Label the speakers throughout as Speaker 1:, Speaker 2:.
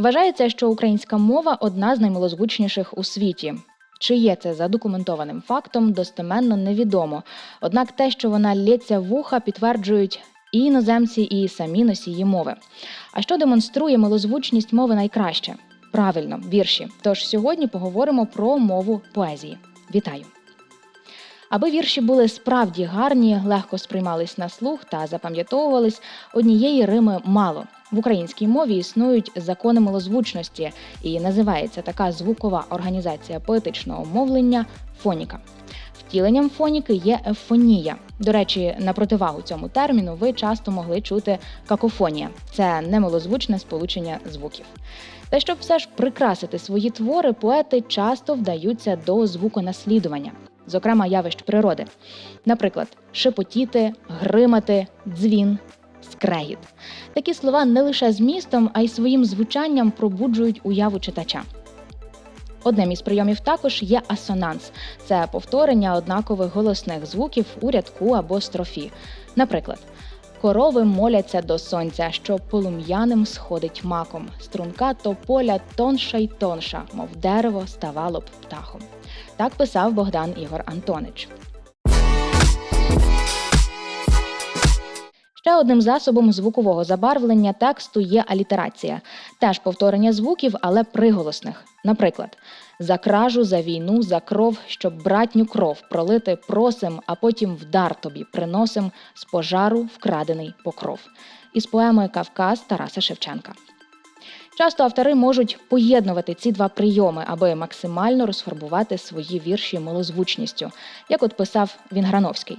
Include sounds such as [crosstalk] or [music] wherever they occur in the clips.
Speaker 1: Вважається, що українська мова одна з наймилозвучніших у світі. Чи є це задокументованим фактом, достеменно невідомо. Однак те, що вона лється в уха, підтверджують і іноземці, і самі носії мови. А що демонструє милозвучність мови найкраще? Правильно, вірші. Тож сьогодні поговоримо про мову поезії. Вітаю! Аби вірші були справді гарні, легко сприймались на слух та запам'ятовувались, однієї рими мало. В українській мові існують закони милозвучності, і називається така звукова організація поетичного мовлення фоніка. Втіленням фоніки є ефонія. До речі, на противагу цьому терміну ви часто могли чути какофонія це немилозвучне сполучення звуків. Та щоб все ж прикрасити свої твори, поети часто вдаються до звуконаслідування, зокрема явищ природи. Наприклад, шепотіти, гримати, дзвін, скрегіт. Такі слова не лише змістом, а й своїм звучанням пробуджують уяву читача. Одним із прийомів також є асонанс це повторення однакових голосних звуків у рядку або строфі. Наприклад, корови моляться до сонця, що полум'яним сходить маком. Струнка тополя тонша й тонша, мов дерево ставало б птахом. Так писав Богдан Ігор Антонич. Ще одним засобом звукового забарвлення тексту є алітерація, теж повторення звуків, але приголосних. Наприклад, за кражу, за війну, за кров, щоб братню кров пролити просим, а потім вдар тобі приносим з пожару вкрадений покров. Із поеми Кавказ Тараса Шевченка. Часто автори можуть поєднувати ці два прийоми, аби максимально розфарбувати свої вірші милозвучністю, як от писав Вінграновський.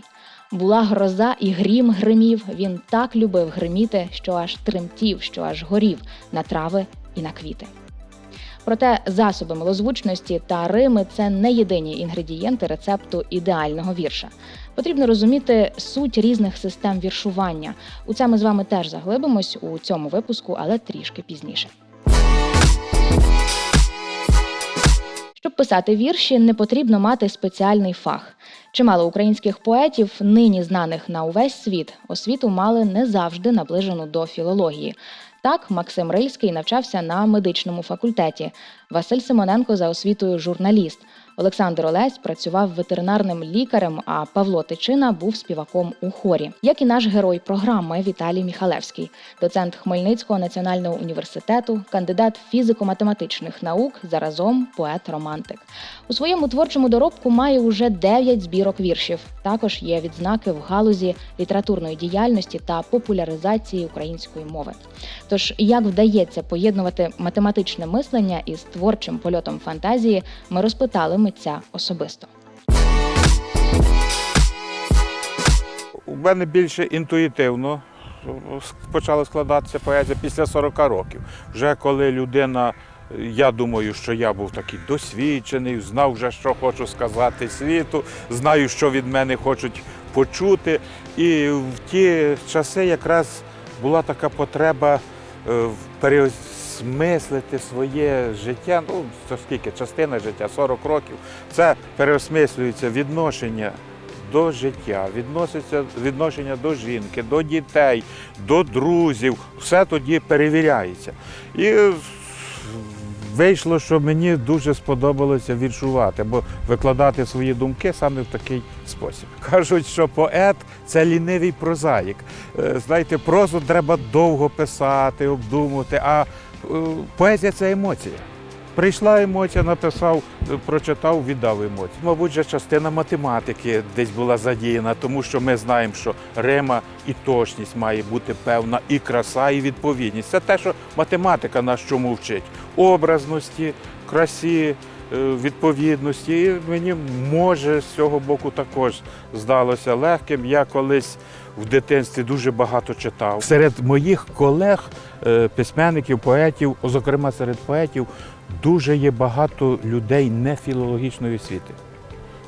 Speaker 1: Була гроза і грім гримів. Він так любив гриміти, що аж тремтів, що аж горів на трави і на квіти. Проте засоби милозвучності та рими це не єдині інгредієнти рецепту ідеального вірша. Потрібно розуміти суть різних систем віршування. У це ми з вами теж заглибимось у цьому випуску, але трішки пізніше. Щоб писати вірші, не потрібно мати спеціальний фах. Чимало українських поетів, нині знаних на увесь світ, освіту мали не завжди наближену до філології. Так, Максим Рильський навчався на медичному факультеті, Василь Симоненко за освітою журналіст. Олександр Олесь працював ветеринарним лікарем, а Павло Тичина був співаком у хорі, як і наш герой програми Віталій Міхалевський, доцент Хмельницького національного університету, кандидат фізико-математичних наук, заразом поет-романтик. У своєму творчому доробку має уже 9 збірок віршів. Також є відзнаки в галузі літературної діяльності та популяризації української мови. Тож, як вдається поєднувати математичне мислення із творчим польотом фантазії, ми розпитали митця особисто.
Speaker 2: У мене більше інтуїтивно почала складатися поезія після 40 років. Вже коли людина, я думаю, що я був такий досвідчений, знав вже, що хочу сказати світу, знаю, що від мене хочуть почути. І в ті часи якраз була така потреба е, переосмислити своє життя. Ну, це скільки частина життя, 40 років. Це переосмислюється відношення до життя, відноситься відношення до жінки, до дітей, до друзів. Все тоді перевіряється. І вийшло, що мені дуже сподобалося віршувати, або викладати свої думки саме в такий спосіб. [laughs] Кажуть, що поет це лінивий прозаїк. Е, Знаєте, прозу треба довго писати, обдумувати, а поезія це емоція. Прийшла емоція, написав, е, прочитав, віддав емоцію. Мабуть, вже частина математики десь була задіяна, тому що ми знаємо, що рима і точність має бути певна, і краса, і відповідність. Це те, що математика нас чому вчить. Образності, красі, е, відповідності. І мені може з цього боку також здалося легким. Я колись в дитинстві дуже багато читав. Серед моїх колег, е, письменників, поетів, зокрема серед поетів, дуже є багато людей нефілологічної освіти.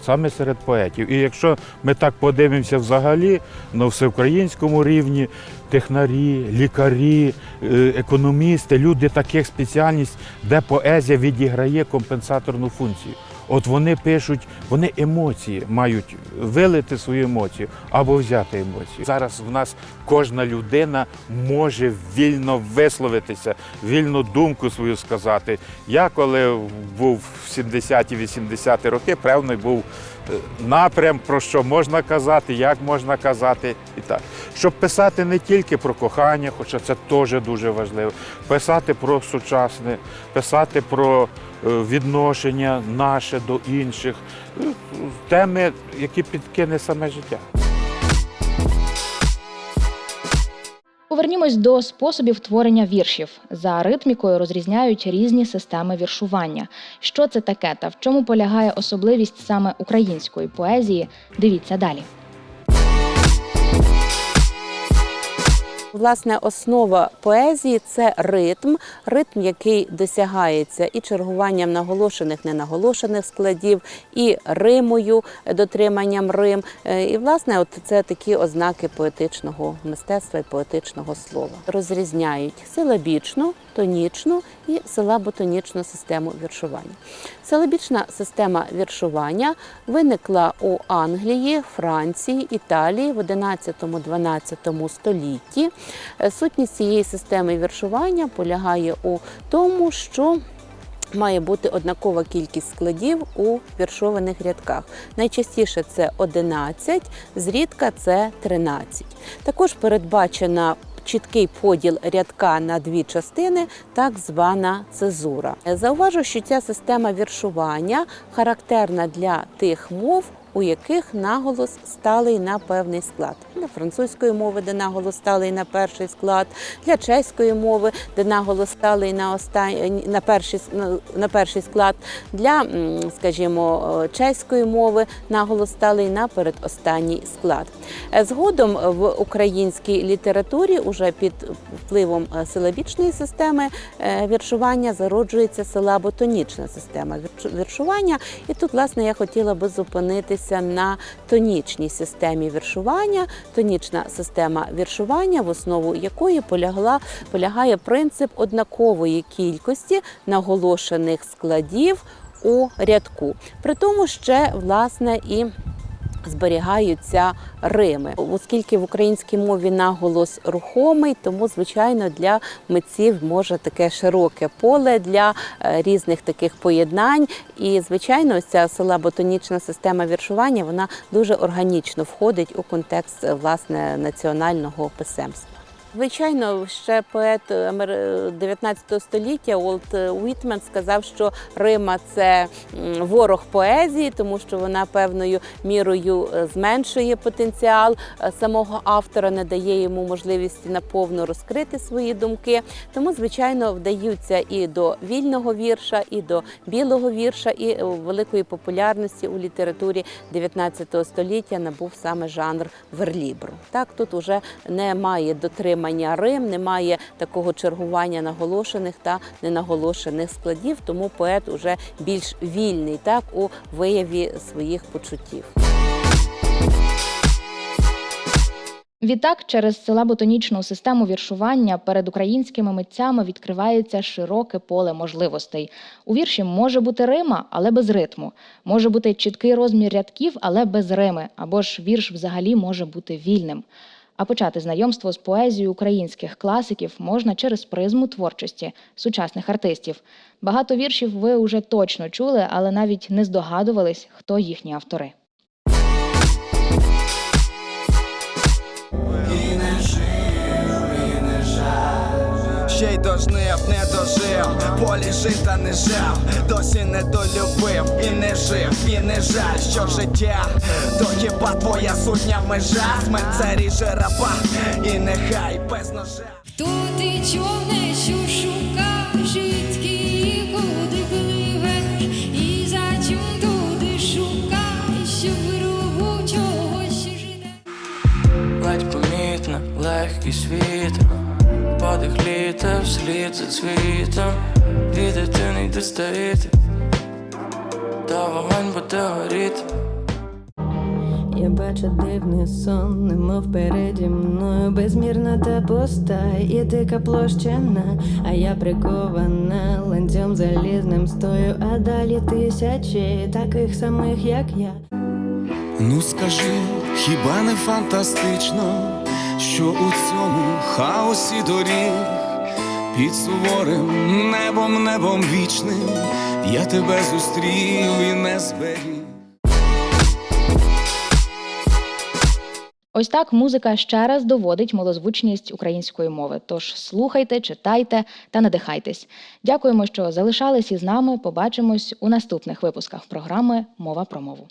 Speaker 2: Саме серед поетів. І якщо ми так подивимося взагалі на всеукраїнському рівні, технарі, лікарі, е, економісти, люди таких спеціальність, де поезія відіграє компенсаторну функцію. От вони пишуть, вони емоції мають вилити свою емоцію або взяти емоцію. Зараз в нас кожна людина може вільно висловитися, вільну думку свою сказати. Я коли був в 70-80-ті роки, певний був напрям, про що можна казати, як можна казати і так. Щоб писати не тільки про кохання, хоча це теж дуже важливо, писати про сучасне, писати про е, відношення наше до інших, е, теми, які підкине саме життя.
Speaker 1: Повернімось до способів творення віршів. За ритмікою розрізняють різні системи віршування. Що це таке та в чому полягає особливість саме української поезії? Дивіться далі.
Speaker 3: Власне, основа поезії це ритм, ритм, який досягається і чергуванням наголошених, ненаголошених складів, і римою, дотриманням рим. Е, І, власне, от це такі ознаки поетичного мистецтва і поетичного слова. Розрізняють силабічну, тонічну і силаботонічну систему віршування. Силабічна система віршування виникла у Англії, Франції, Італії в 11-12 столітті. Е, Сутність цієї системи віршування полягає у тому, що Має бути однакова кількість складів у віршованих рядках. Найчастіше це 11, зрідка це 13. Також передбачена чіткий поділ рядка на дві частини, так звана цезура. Зауважу, що ця система віршування характерна для тих мов, у яких наголос сталий на певний склад. Для французької мови, де наголос сталий на перший склад, для чеської мови, де наголос сталий на останній на перший на- перший склад, для, скажімо, е, чеської мови наголос сталий на передостанній склад. Е, Згодом в українській літературі, уже під впливом е, силабічної системи віршування, зароджується силаботонічна система вірш- віршування. І тут, власне, я хотіла би зупинитися на тонічній системі віршування. Тонічна система віршування, в основу якої полягла, полягає принцип однакової кількості наголошених складів у рядку. При тому ще, власне, і зберігаються рими, оскільки в українській мові наголос рухомий, тому звичайно для митців може таке широке поле для е, різних таких поєднань. І звичайно, ця села ботонічна система віршування вона дуже органічно входить у контекст е, власне національного писемства. Звичайно, ще поет амер- 19 століття Уолт Уітмен сказав, що Рима це ворог поезії, тому що вона певною мірою е, зменшує потенціал е, самого автора, не дає йому можливості наповну розкрити свої думки. Тому, звичайно, вдаються і до вільного вірша, і до білого вірша, і е, великої популярності у літературі 19 століття набув саме жанр верлібру. Так, тут уже немає дотримання рим, немає такого чергування наголошених та ненаголошених складів, тому поет уже більш вільний так у вияві своїх почуттів.
Speaker 1: Відтак, через силаботонічну систему віршування перед українськими митцями відкривається широке поле можливостей. У вірші може бути рима, але без ритму. Може бути чіткий розмір рядків, але без рими. Або ж вірш взагалі може бути вільним. А почати знайомство з поезією українських класиків можна через призму творчості сучасних артистів. Багато віршів ви уже точно чули, але навіть не здогадувались, хто їхні автори.
Speaker 4: Ще й дожнив, не дожив, полі жита не жив, досі не долюбив, і не жив, і не жаль, що життя, то хіба твоя сутня межа, смерть це ріже раба, і нехай без ножа.
Speaker 5: Хто ти човне,
Speaker 6: літа вслід за цвітом, дві дитини йдуть стоїти, та вогонь буде горіти.
Speaker 7: Я бачу дивний сон, немов переді мною безмірна та пуста, і дика площина, а я прикована ланцем залізним стою, а далі тисячі таких самих, як я.
Speaker 4: Ну скажи, хіба не фантастично, що у цьому хаосі доріг під суворим небом, небом вічним я тебе зустрів і не зберіг.
Speaker 1: Ось так музика ще раз доводить малозвучність української мови. Тож слухайте, читайте та надихайтесь. Дякуємо, що залишались із нами. Побачимось у наступних випусках програми Мова про мову.